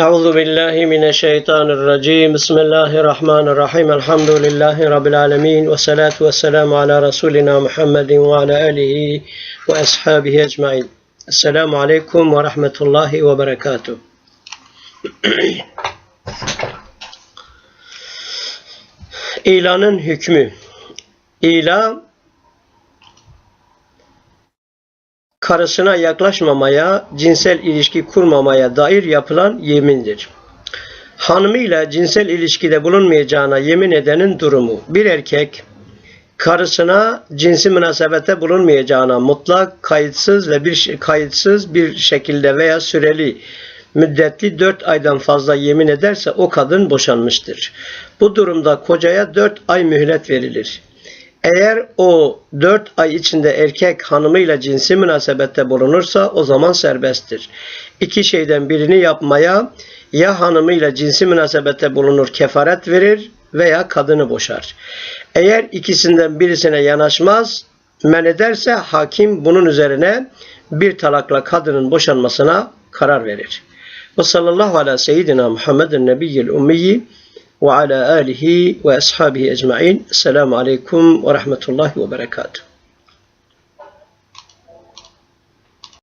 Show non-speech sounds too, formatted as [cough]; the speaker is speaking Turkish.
أعوذ بالله من الشيطان الرجيم. بسم الله الرحمن الرحيم. الحمد لله رب العالمين والصلاة والسلام على رسولنا محمد وعلى آله وأصحابه أجمعين. السلام عليكم ورحمة الله وبركاته. [clears throat] İlanın hükmü. İla karısına yaklaşmamaya, cinsel ilişki kurmamaya dair yapılan yemindir. Hanımıyla cinsel ilişkide bulunmayacağına yemin edenin durumu. Bir erkek karısına cinsi münasebete bulunmayacağına mutlak, kayıtsız ve bir kayıtsız bir şekilde veya süreli müddetli dört aydan fazla yemin ederse o kadın boşanmıştır. Bu durumda kocaya dört ay mühlet verilir. Eğer o dört ay içinde erkek hanımıyla cinsi münasebette bulunursa o zaman serbesttir. İki şeyden birini yapmaya ya hanımıyla cinsi münasebette bulunur kefaret verir veya kadını boşar. Eğer ikisinden birisine yanaşmaz men ederse hakim bunun üzerine bir talakla kadının boşanmasına karar verir. Ve sallallahu ala seyyidina Muhammedin nebiyyil ummiyi ve ala alihi ve ashabihi ecmain. Selamun aleyküm ve rahmetullahi ve berekatuhu.